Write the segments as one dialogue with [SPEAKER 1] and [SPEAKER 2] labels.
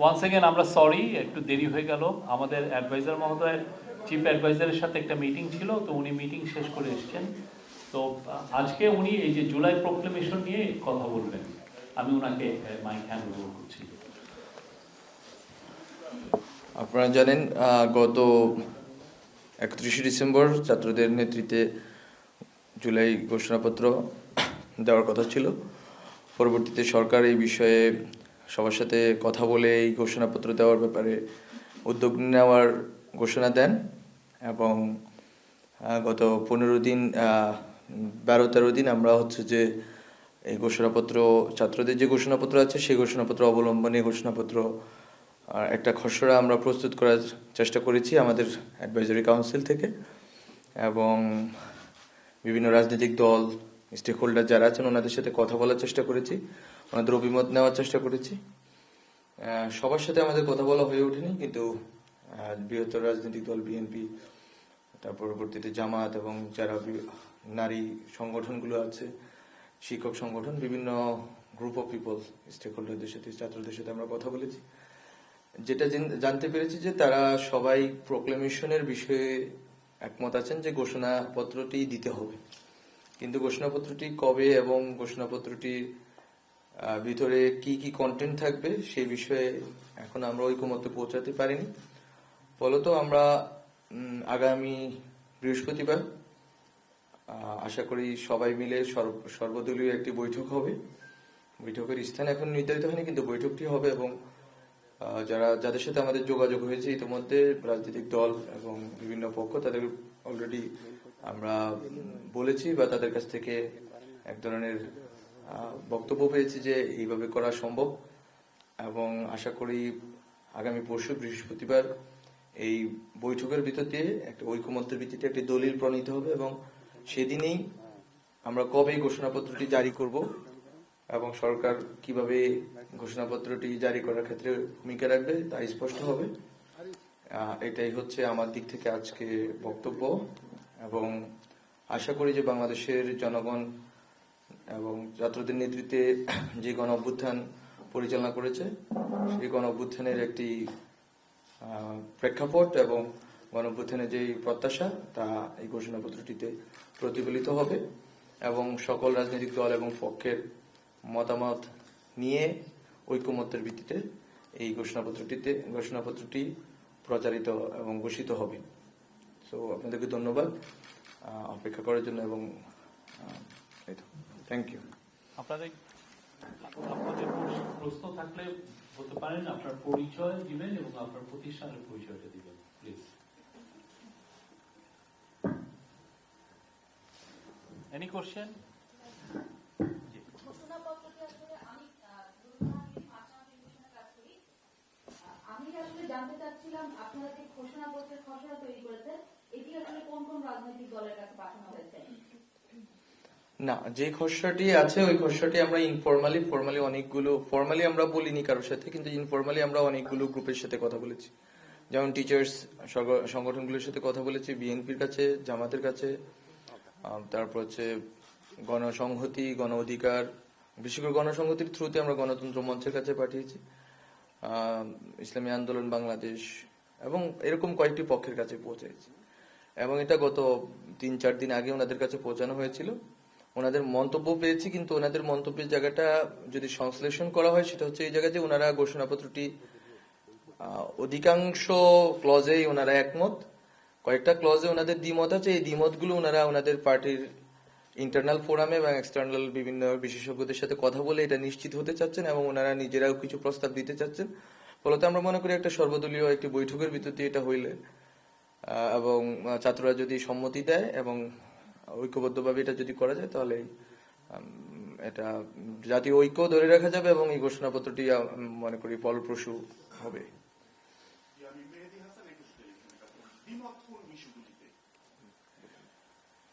[SPEAKER 1] Once again আমরা sorry একটু দেরি হয়ে গেল। আমাদের অ্যাডভাইজার মহোদয়ের চিফ অ্যাডভাইজারের সাথে একটা মিটিং ছিল, তো উনি মিটিং শেষ করে এসেছেন। তো আজকে উনি এই যে জুলাই প্রোক্লেমেশন নিয়ে কথা বলবেন। আমি ওনাকে মাইক হ্যান্ড ওভার করছি।
[SPEAKER 2] আপনারা জানেন গত একত্রিশে ডিসেম্বর ছাত্রদের নেতৃত্বে জুলাই ঘোষণাপত্র দেওয়ার কথা ছিল। পরবর্তীতে সরকার এই বিষয়ে সবার সাথে কথা বলে এই ঘোষণাপত্র দেওয়ার ব্যাপারে উদ্যোগ নেওয়ার ঘোষণা দেন এবং গত পনেরো দিন বারো তেরো দিন আমরা হচ্ছে যে এই ঘোষণাপত্র, ছাত্রদের যে ঘোষণাপত্র আছে সেই ঘোষণাপত্র অবলম্বনে ঘোষণাপত্র একটা খসড়া আমরা প্রস্তুত করার চেষ্টা করেছি আমাদের অ্যাডভাইজারি কাউন্সিল থেকে এবং বিভিন্ন রাজনৈতিক দল স্টেক হোল্ডার যারা আছেন, ওনাদের সাথে কথা বলার চেষ্টা করেছি, ওনাদের অভিমত নেওয়ার চেষ্টা করেছি। সবার সাথে আমাদের কথা বলা হয়ে ওঠেনি, কিন্তু বৃহত্তর রাজনৈতিক দল বিএনপি, তার পরবর্তীতে জামাত এবং যারা নারী সংগঠনগুলো আছে, শিক্ষক সংগঠন, বিভিন্ন গ্রুপ অফ পিপল স্টেক হোল্ডারদের সাথে, ছাত্রদের সাথে আমরা কথা বলেছি। যেটা জানতে পেরেছি যে তারা সবাই প্রোক্লেমেশনের বিষয়ে একমত আছেন যে ঘোষণাপত্রটি দিতে হবে। কিন্তু ঘোষণাপত্রটি কবে এবং ঘোষণাপত্রটির ভিতরে কি কি কন্টেন্ট থাকবে সেই বিষয়ে এখন আমরা ঐকমত্যে পৌঁছাতে পারিনি। ফলত আমরা আগামী বৃহস্পতিবার আশা করি সবাই মিলে সর্ব- সর্বদলীয় একটি বৈঠক হবে। বৈঠকের স্থান এখন নির্ধারিত হয়নি, কিন্তু বৈঠকটি হবে এবং যারা, যাদের সাথে আমাদের যোগাযোগ হয়েছে ইতিমধ্যে রাজনৈতিক দল এবং বিভিন্ন পক্ষ, তাদের অলরেডি আমরা বলেছি বা তাদের কাছ থেকে এক ধরনের বক্তব্য পেয়েছি যে এইভাবে করা সম্ভব এবং আশা করি আগামী পরশু বৃহস্পতিবার এই বৈঠকের ভিতর দিয়ে একটা ঐকমত্যের ভিত্তিতে একটি দলিল প্রণীত হবে এবং সেদিনেই আমরা কবে ঘোষণাপত্রটি জারি করব এবং সরকার কীভাবে ঘোষণাপত্রটি জারি করার ক্ষেত্রে ভূমিকা রাখবে তা স্পষ্ট হবে। এটাই হচ্ছে আমার দিক থেকে আজকে বক্তব্য। এবং আশা করি যে বাংলাদেশের জনগণ এবং ছাত্রদের নেতৃত্বে যে গণ অভ্যুত্থান পরিচালনা করেছে, সেই গণ অভ্যুত্থানের একটি প্রেক্ষাপট এবং গণ অভ্যুত্থানের যে প্রত্যাশা, তা এই ঘোষণাপত্রটিতে প্রতিফলিত হবে এবং সকল রাজনৈতিক দল এবং পক্ষের মতামত নিয়ে ঐক্যমত্যের ভিত্তিতে এই ঘোষণাপত্রটিতে, ঘোষণাপত্রটি প্রচারিত এবং ঘোষিত হবে। সো আপনাদেরকে ধন্যবাদ আহ, অপেক্ষা করার জন্য এবং থ্যাংক ইউ
[SPEAKER 1] আপনাদের আপনাদের প্রশ্ন থাকলে বলতে পারেন আপনার পরিচয় দিবেন এবং আপনার প্রতিষ্ঠানের পরিচয়টা দিবেন প্লিজ এনি কোশ্চেন
[SPEAKER 3] আমি আসলে জানতে চাচ্ছিলাম আপনারা যে ঘোষণাপত্রের খসড়া তৈরি করেছেন কাছে
[SPEAKER 2] না, যে খসড়াটি আছে, ওই খসড়াটি আমরা ফর্মালি অনেকগুলো ফর্মালি আমরা বলিনি কারোর সাথে, কিন্তু আমরা অনেকগুলো গ্রুপের সাথে কথা বলেছি। যেমন টিচার্স সংগঠনগুলোর সাথে কথা বলেছি বিএনপির কাছে, জামাতের কাছে তারপর হচ্ছে গণসংহতি গণ অধিকার বিশেষ করে গণসংহতির থ্রুতে আমরা গণতন্ত্র মঞ্চের কাছে পাঠিয়েছি ইসলামী আন্দোলন, বাংলাদেশ, এবং এরকম কয়েকটি পক্ষের কাছে পৌঁছেছি। এবং এটা গত তিন, চার দিন আগে ওনাদের কাছে পৌঁছানো হয়েছিল। ওনাদের মন্তব্য পেয়েছি, কিন্তু ওনাদের মন্তব্যের জায়গাটা যদি সংশ্লেষণ করা হয়, সেটা হচ্ছে এই জায়গায় যে ওনারা ঘোষণাপত্রটি অধিকাংশ ক্লজেই ওনারা একমত। কয়েকটা ক্লজে ওনাদের দ্বিমত আছে। এই দ্বিমতগুলো ওনারা ওনাদের পার্টির ইন্টারনাল ফোরামে এবং এক্সটার্নাল বিভিন্ন বিশেষজ্ঞদের সাথে কথা বলে এটা নিশ্চিত হতে চাচ্ছেন এবং ওনারা নিজেরাও কিছু প্রস্তাব দিতে চাচ্ছেন। ফলত আমরা মনে করি একটা সর্বদলীয় একটি বৈঠকের ভিতর এটা হইলে এবং ছাত্ররা যদি সম্মতি দেয় এবং ঐক্যবদ্ধভাবে এটা যদি করা যায়, তাহলে এটা জাতীয় ঐক্য ধরে রাখা যাবে এবং এই ঘোষণাপত্রটি মনে করি ফলপ্রসূ হবে।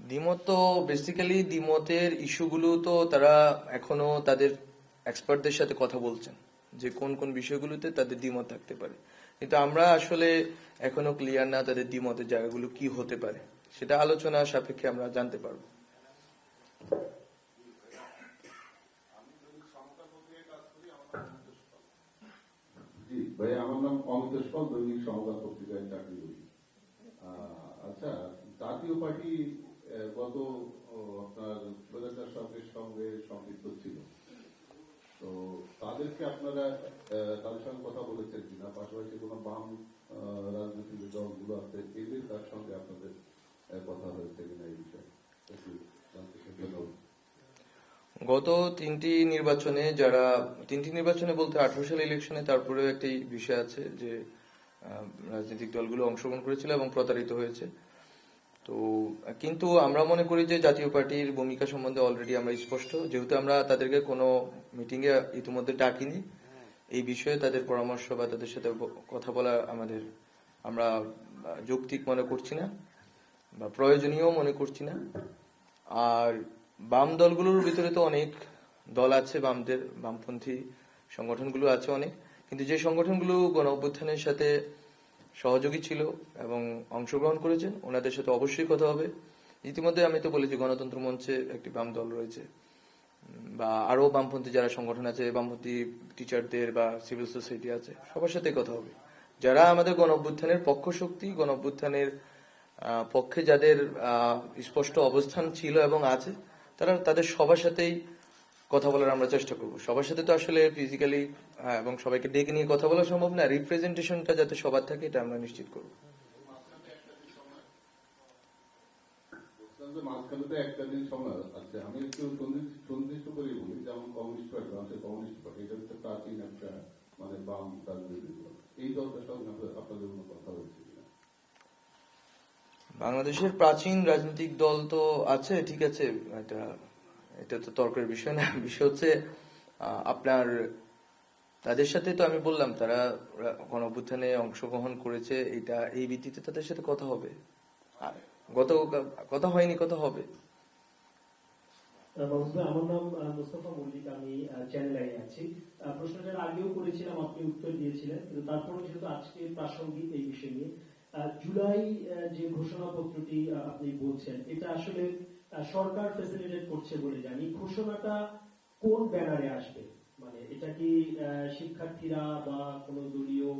[SPEAKER 4] দ্বিমত
[SPEAKER 2] তো বেসিক্যালি দ্বিমতের ইস্যুগুলো তো তারা এখনও তাদের এক্সপার্টদের সাথে কথা বলছেন। যে কোন কোন বিষয়গুলোতে তাদের দ্বিমত থাকতে পারে। কিন্তু আমরা আসলে এখনও ক্লিয়ার না তাদের দ্বিমতের জায়গাগুলো কি হতে পারে। সেটা আলোচনা সাপেক্ষে আমরা জানতে পারব।
[SPEAKER 5] ভাই, আমার নাম অমিতেশ পাল, দৈনিক সংবাদ পত্রিকায় চাকরি করি। আচ্ছা জাতীয় পার্টি গত আপনার প্রজাতার সরকারের সঙ্গে সম্পৃক্ত ছিল। তো তাদেরকে আপনারা তাদের সঙ্গে কথা বলেছেন কিনা? পাশাপাশি কোনো বাম রাজনৈতিক যে দলগুলো আছে, এদের তার সঙ্গে আপনাদের কথা হয়েছে কিনা এই বিষয়ে।
[SPEAKER 2] গত তিনটি নির্বাচনে যারা, তিনটি নির্বাচনে বলতে আঠারো সাল ইলেকশনে তারপরেও একটি বিষয় আছে যে রাজনৈতিক দলগুলো অংশগ্রহণ করেছিল এবং প্রতারিত হয়েছে। তো, কিন্তু আমরা মনে করি যে জাতীয় পার্টির ভূমিকা সম্বন্ধে অলরেডি আমরা স্পষ্ট। যেহেতু আমরা তাদেরকে কোনো মিটিং এ ইতিমধ্যে ডাকিনি, এই বিষয়ে তাদের পরামর্শ বা তাদের সাথে কথা বলা আমাদের, আমরা যৌক্তিক মনে করছি না বা প্রয়োজনীয় মনে করছি না। আর বাম দলগুলোর ভিতরে তো অনেক দল আছে, বামদের, বামপন্থী সংগঠনগুলো আছে অনেক। কিন্তু যে সংগঠনগুলো গণ অভ্যুত্থানের সাথে সহযোগী ছিল এবং অংশগ্রহণ করেছেন। ওনাদের সাথে অবশ্যই কথা হবে। ইতিমধ্যে আমি তো বলেছি, গণতন্ত্র মঞ্চে একটি বাম দল রয়েছে। বা আরও বামপন্থী যারা সংগঠন আছে, বামপন্থী টিচারদের বা সিভিল সোসাইটি আছে, সবার সাথে কথা হবে। যারা আমাদের গণ অভ্যুত্থানের পক্ষ শক্তি গণ অভ্যুত্থানের পক্ষে যাদের স্পষ্ট অবস্থান ছিল এবং আছে, তারা, তাদের সবার সাথেই কথা বলার আমরা চেষ্টা করব। সবার সাথে তো আসলে ফিজিক্যালি এবং সবাইকে ডেকে নিয়ে কথা বলা সম্ভব না। রিপ্রেজেন্টেশনটা যাতে সবার থাকে এটা আমরা নিশ্চিত করব।
[SPEAKER 5] মাঝখানে তো একটা দিন সময় আছে। আমি একটু সন্দিষ্ট করে বলি যেমন কমিউনিস্ট পার্টি বাংলাদেশের কমিউনিস্ট পার্টি এটা হচ্ছে প্রাচীন একটা মানে বাম রাজনৈতিক দল। এই দলটার সঙ্গে আপনাদের- কোনো কথা হচ্ছে
[SPEAKER 2] বাংলাদেশের প্রাচীন রাজনৈতিক দল তো আছে ঠিক আছে এটা এটা তো তর্কের বিষয় না। বিষয় হচ্ছে আপনার, তাদের সাথে তো আমি বললাম, তারা গণ অভ্যুত্থানে অংশগ্রহণ করেছে এটা এই ভিত্তিতে তাদের সাথে কথা হবে। গত, কথা হয়নি, কথা হবে।
[SPEAKER 6] আমার নাম মল্লিক, আমি আছি। প্রশ্নটার আগেও করেছিলাম, আপনি উত্তর দিয়েছিলেন তারপরে যেহেতু আজকে প্রাসঙ্গিক এই বিষয় নিয়ে জুলাই যে ঘোষণাপত্রটি আপনি বলছেন, এটা আসলে সরকার ফেসিলিটেট করছে বলে জানি। ঘোষণাটা কোন ব্যানারে আসবে? মানে এটা কি শিক্ষার্থীরা বা কোন দলীয়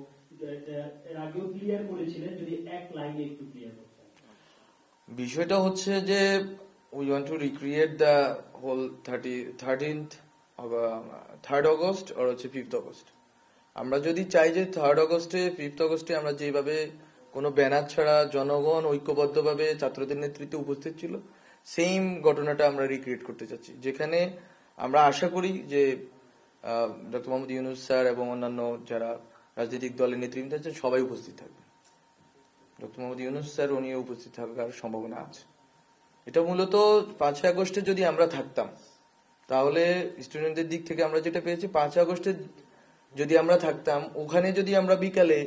[SPEAKER 6] এর আগেও ক্লিয়ার করেছিলেন, যদি এক লাইনে একটু ক্লিয়ার করতেন
[SPEAKER 2] বিষয়টা হচ্ছে যে we want to recreate the whole thirty thirteenth third August আর হচ্ছে ফিফথ অগস্ট আমরা যদি চাই যে থার্ড অগস্টে ফিফথ অগস্টে আমরা যেভাবে কোনো ব্যানার ছাড়া জনগণ ঐক্যবদ্ধভাবে ছাত্রদের নেতৃত্বে উপস্থিত ছিল সেম ঘটনাটা আমরা রিক্রিয়েট করতে চাচ্ছি। যেখানে আমরা আশা করি যে ডক্টর মোহাম্মদ ইউনুস স্যার এবং অন্যান্য যারা রাজনৈতিক দলের নেতৃত্ব আছেন, সবাই উপস্থিত থাকবে ডক্টর মোহাম্মদ ইউনুস স্যার, উনিও উপস্থিত থাকার সম্ভাবনা আছে। এটা মূলত পাঁচই আগস্টে যদি আমরা থাকতাম, তাহলে স্টুডেন্টদের দিক থেকে আমরা যেটা পেয়েছি পাঁচই আগস্টে যদি আমরা থাকতাম, ওখানে যদি আমরা বিকালে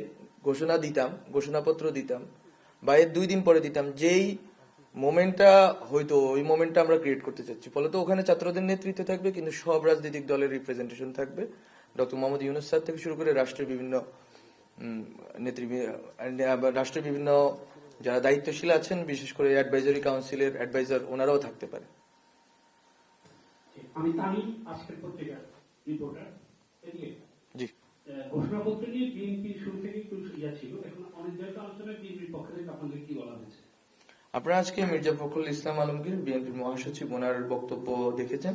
[SPEAKER 2] ঘোষণা দিতাম, ঘোষণাপত্র দিতাম, বা এর দুই দিন পরে দিতাম, যেই মোমেন্টটা হয়তো ওই মোমেন্টটা আমরা ক্রিয়েট করতে চাচ্ছি। ফলে তো ওখানে ছাত্রদের নেতৃত্বে থাকবে কিন্তু সব রাজনৈতিক দলের রিপ্রেজেন্টেশন থাকবে। ডক্টর মোহাম্মদ ইউনুস স্যার থেকে শুরু করে রাষ্ট্রের বিভিন্ন রাষ্ট্রের বিভিন্ন যারা দায়িত্বশীল আছেন বিশেষ করে অ্যাডভাইজারি কাউন্সিলের অ্যাডভাইজার ওনারাও থাকতে পারে।
[SPEAKER 6] আমি আজকের পত্রিকার রিপোর্টার
[SPEAKER 2] জি।
[SPEAKER 7] ঘোষণাপত্র নিয়ে বিএনপি শুরু থেকে একটু ইয়া ছিল এখন অনির্ধারিত আলোচনায় বিএনপির পক্ষ থেকে আপনাদের কি বলা হয়েছে?
[SPEAKER 2] আপনারা আজকে মির্জা ফখরুল ইসলাম আলমগীর বিএনপির মহাসচিব ওনার বক্তব্য দেখেছেন।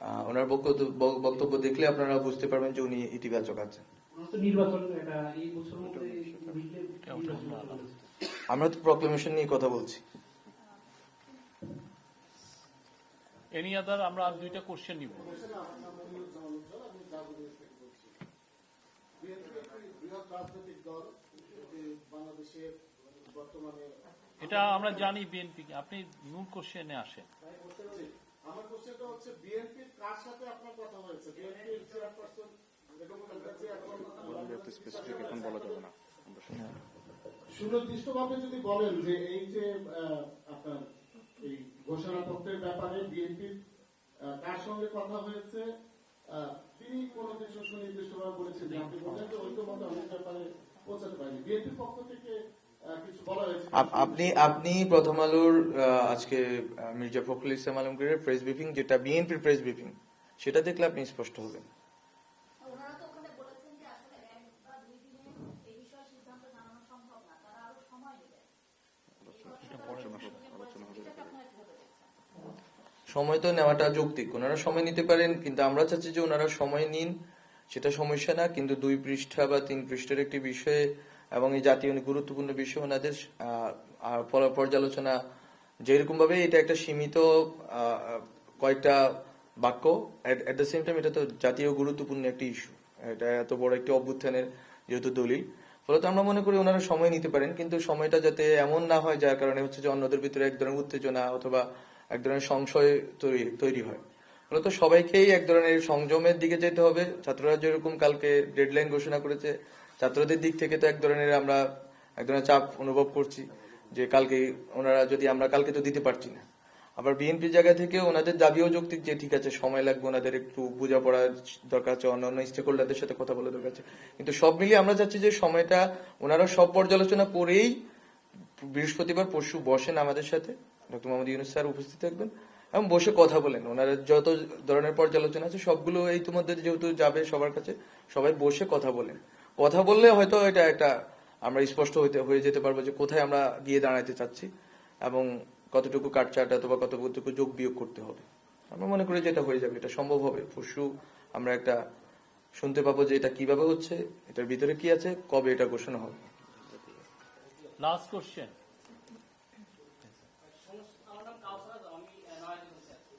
[SPEAKER 2] আহ, ওনার বক্তব্য বক্তব্য দেখলে আপনারা বুঝতে পারবেন যে উনি ইতিবাচক আছেন। আমরা তো প্রক্লেমেশন নিয়ে কথা বলছি।
[SPEAKER 1] এনি আদার আমরা আর দুইটা কোশ্চেন নিব।
[SPEAKER 8] বিএনপি বৃহৎ রাজনৈতিক দল বাংলাদেশে বর্তমানে
[SPEAKER 1] এটা আমরা জানি বিএনপি আপনি মূল কোশ্চেনে আসেন।
[SPEAKER 8] আমার হচ্ছে বিএনপির কার সাথে আপনার কথা হয়েছে? বিএনপির চেয়ারপারসন সুনির্দিষ্টভাবে যদি বলেন যে এই যে আপনার এই ঘোষণাপত্রের ব্যাপারে বিএনপির কার সঙ্গে কথা হয়েছে তিনি কোনো কিছু সুনির্দিষ্টভাবে বলেছেন? যে আপনি বললেন যে ঐক্যমত অনেক ব্যাপারে পৌঁছাতে বিএনপির পক্ষ থেকে
[SPEAKER 2] আপনি আপনি প্রথম আলোর আজকে মির্জা ফখরুল ইসলাম আলমগীরের প্রেস ব্রিফিং যেটা বিএনপির প্রেস ব্রিফিং সেটা দেখলে আপনি স্পষ্ট হবেন। সময় তো নেওয়াটা যৌক্তিক ওনারা সময় নিতে পারেন কিন্তু আমরা চাচ্ছি যে ওনারা সময় নিন সেটা সমস্যা না কিন্তু দুই পৃষ্ঠা বা তিন পৃষ্ঠের একটি বিষয়ে এবং এই জাতীয় গুরুত্বপূর্ণ বিষয় ওনাদের পর্যালোচনা যেরকম ভাবে এটা একটা সীমিত কয়েকটা বাক্য এট দ্য সেম টাইম এটা তো জাতীয় গুরুত্বপূর্ণ একটি ইস্যু এটা এত বড় একটি অভ্যুত্থানের যেহেতু দলিল, ফলত আমরা মনে করি ওনারা সময় নিতে পারেন, কিন্তু সময়টা যাতে এমন না হয় যার কারণে হচ্ছে যে অন্যদের ভিতরে এক ধরনের উত্তেজনা অথবা এক ধরনের সংশয় তৈরি তৈরি হয়। ফলত সবাইকেই এক ধরনের সংযমের দিকে যেতে হবে, ছাত্ররা যেরকম কালকে ডেডলাইন ঘোষণা করেছে ছাত্রদের দিক থেকে তো এক ধরনের আমরা এক ধরনের চাপ অনুভব করছি যে কালকে ওনারা যদি আমরা কালকে তো দিতে পারছি না। আবার বিএনপির জায়গা থেকে ওনাদের দাবিও যৌক্তিক যে ঠিক আছে, সময় লাগবে ওনাদের একটু বোঝাপড়ার দরকার আছে, অন্যান্য স্টেক হোল্ডারদের সাথে কথা বলা দরকার আছে। কিন্তু সব মিলিয়ে আমরা চাচ্ছি যে সময়টা ওনারা সব পর্যালোচনা করেই বৃহস্পতিবার পরশু বসেন আমাদের সাথে। ডক্টর মোহাম্মদ ইউনুস স্যার উপস্থিত থাকবেন এবং বসে কথা বলেন। ওনারা যত ধরনের পর্যালোচনা আছে সবগুলো এই ইতিমধ্যে যেহেতু যাবে সবার কাছে, সবাই বসে কথা বলেন। কথা বললে হয়তো এটা একটা আমরা স্পষ্ট হইতে, হয়ে যেতে পারব যে কোথায় আমরা গিয়ে দাঁড়াতে চাচ্ছি এবং কতটুকু কাটচাট অথবা কতটুকু যোগ বিয়োগ করতে হবে। আমরা মনে করি যে এটা হয়ে যাবে, এটা সম্ভব হবে। পরশু আমরা একটা শুনতে পাবো যে এটা কীভাবে হচ্ছে, এটার ভিতরে কি আছে, কবে এটা ঘোষণা হবে।
[SPEAKER 1] লাস্ট কোশ্চেন
[SPEAKER 9] আমার নাম কাউসার আজম, আমি আহ, নয়াদিল্লি বসে আছি।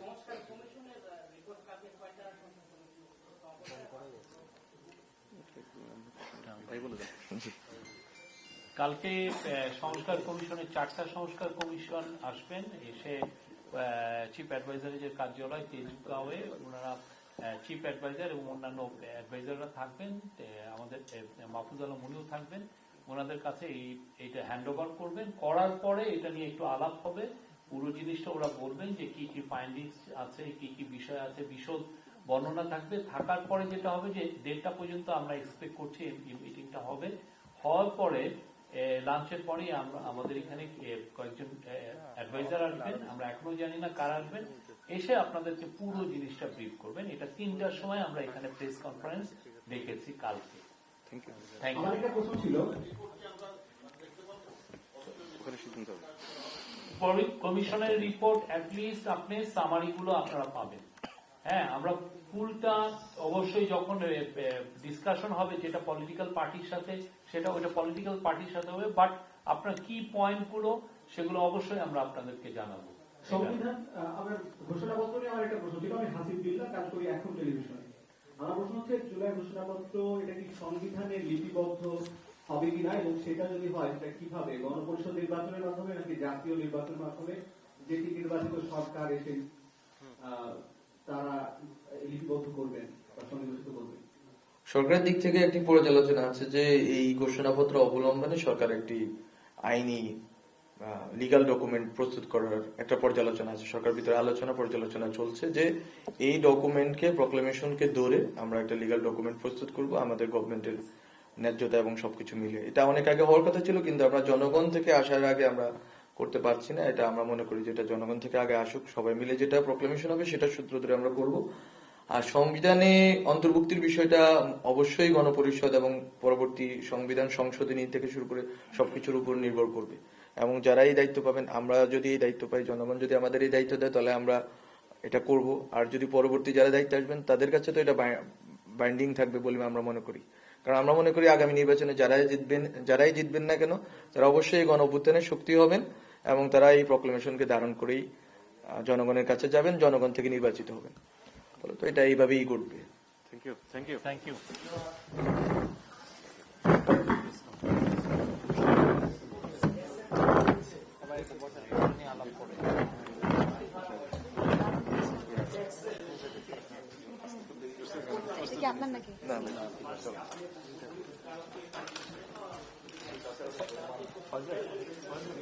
[SPEAKER 9] সংস্কার কমিশনের আহ, রিপোর্ট কালকে কয়টা সংস্কার কমিশন
[SPEAKER 1] কালকে সংস্কার কমিশনের চারটা সংস্কার কমিশন আসবেন। এসে চিফ অ্যাডভাইজারের যে কার্যালয়, তেজগাঁওয়ে ওনারা চিফ অ্যাডভাইজার এবং অন্যান্য অ্যাডভাইজাররা থাকবেন। আমাদের মাহফুজ আলম উনিও থাকবেন। ওনাদের কাছে এই, এইটা হ্যান্ড ওভার করবেন। করার পরে এটা নিয়ে একটু আলাপ হবে। পুরো জিনিসটা ওরা বলবেন যে কি কি ফাইন্ডিংস আছে, কি কি বিষয় আছে, বিশদ বর্ণনা থাকবে। থাকার পরে যেটা হবে যে দেড়টা পর্যন্ত আমরা এক্সপেক্ট করছি মিটিংটা হবে। হওয়ার পরে লাঞ্চের পরেই আমরা আমাদের এখানে কয়েকজন অ্যাডভাইজার আসবেন। আমরা এখনও জানি না কারা আসবেন। এসে আপনাদেরকে পুরো জিনিসটা ব্রিফ করবেন। এটা তিনটার সময় আমরা এখানে প্রেস কনফারেন্স দেখেছি কালকে।
[SPEAKER 2] থ্যাংক ইউ
[SPEAKER 1] ইউ
[SPEAKER 6] একটা প্রশ্ন ছিল।
[SPEAKER 1] কমিশনের রিপোর্ট অ্যাটলিস্ট আপনি সামারিগুলো আপনারা পাবেন। হ্যাঁ আমরা ফুলটা অবশ্যই যখন ডিসকাশন হবে যেটা পলিটিক্যাল পার্টির সাথে, সেটা ওইটা পলিটিক্যাল পার্টির সাথে হবে বাট আপনার কি পয়েন্টগুলো সেগুলো অবশ্যই আমরা আপনাদেরকে জানাব।
[SPEAKER 6] সংবিধান এটা কি সংবিধানে লিপিবদ্ধ হবে এবং সেটা যদি হয়, সেটা কীভাবে? নির্বাচনের মাধ্যমে জাতীয় নির্বাচনের মাধ্যমে যেটি নির্বাচিত সরকার এসে
[SPEAKER 2] সরকারের দিক থেকে একটি পর্যালোচনা আছে যে, এই ঘোষণাপত্র অবলম্বনে সরকার একটি আইনি লিগাল ডকুমেন্ট প্রস্তুত করার একটা পর্যালোচনা আছে। সরকার ভিতরে আলোচনা পর্যালোচনা চলছে যে, এই ডকুমেন্টকে প্রক্লেমেশনকে ধরে আমরা একটা লিগাল ডকুমেন্ট প্রস্তুত করব, আমাদের গভর্নমেন্টের ন্যায্যতা এবং সবকিছু মিলে এটা অনেক আগে হওয়ার কথা ছিল, কিন্তু আমরা জনগণ থেকে আসার আগে আমরা করতে পারছি না, এটা আমরা মনে করি যেটা জনগণ থেকে আগে আসুক, সবাই মিলে যেটা প্রক্লেমেশন হবে সেটা সূত্র ধরে আমরা করব। আর সংবিধানে অন্তর্ভুক্তির বিষয়টা অবশ্যই গণপরিষদ এবং পরবর্তী সংবিধান সংশোধনী থেকে শুরু করে সবকিছুর উপর নির্ভর করবে। এবং যারা এই দায়িত্ব পাবেন, আমরা যদি এই দায়িত্ব পাই, জনগণ যদি আমাদের এই দায়িত্ব দেয়, তাহলে আমরা এটা করব। আর যদি পরবর্তী যারা দায়িত্ব আসবেন, তাদের কাছে তো এটা বাইন্ডিং থাকবে বলে আমরা মনে করি। কারণ আমরা মনে করি আগামী নির্বাচনে যারাই জিতবেন যারাই জিতবেন না কেন, তারা অবশ্যই গণ শক্তি হবেন। এবং তারা এই প্রক্লেমেশনকে ধারণ করেই জনগণের কাছে যাবেন জনগণ থেকে নির্বাচিত হবেন। তো এটা এইভাবেই ঘটবে।
[SPEAKER 1] থ্যাংক ইউ
[SPEAKER 3] কি আপনার নাকি?
[SPEAKER 2] না। 团队团队